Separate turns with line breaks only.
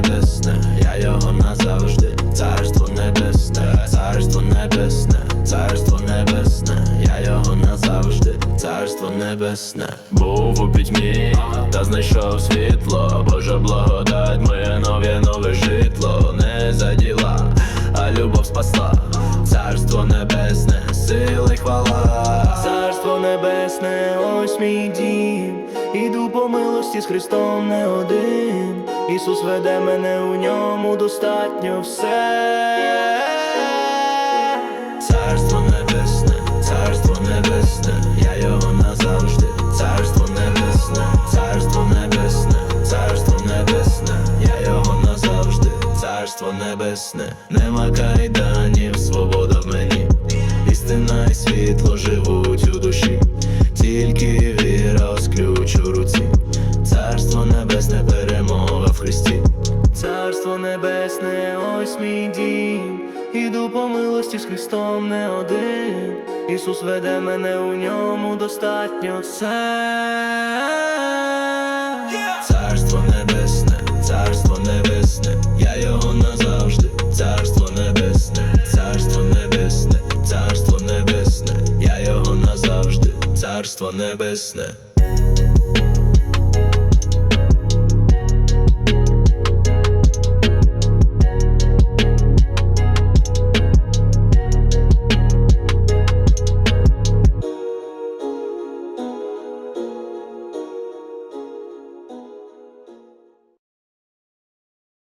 небесне, я його назавжди, царство небесне, царство небесне, царство небесне, я його назавжди, царство небесне, був у пітьмі, та знайшов світло, Божа благодать, моє нове нове житло, не за діла, а любов спасла, царство небесне, сили хвала, царство небесне, ось мій дім, іду по милості з Христом не один. Ісус веде мене у ньому достатньо все. Царство небесне, царство небесне, я його назавжди, царство небесне, царство небесне, царство небесне, я його назавжди, царство небесне, нема кайданів, свобода в мені, істина і світло живуть небесне, ось мій дім, іду по милості з Христом не один. Ісус веде мене у ньому достатньо все. Царство небесне, царство небесне, я його назавжди, царство небесне, царство небесне, царство небесне, я його назавжди, царство небесне.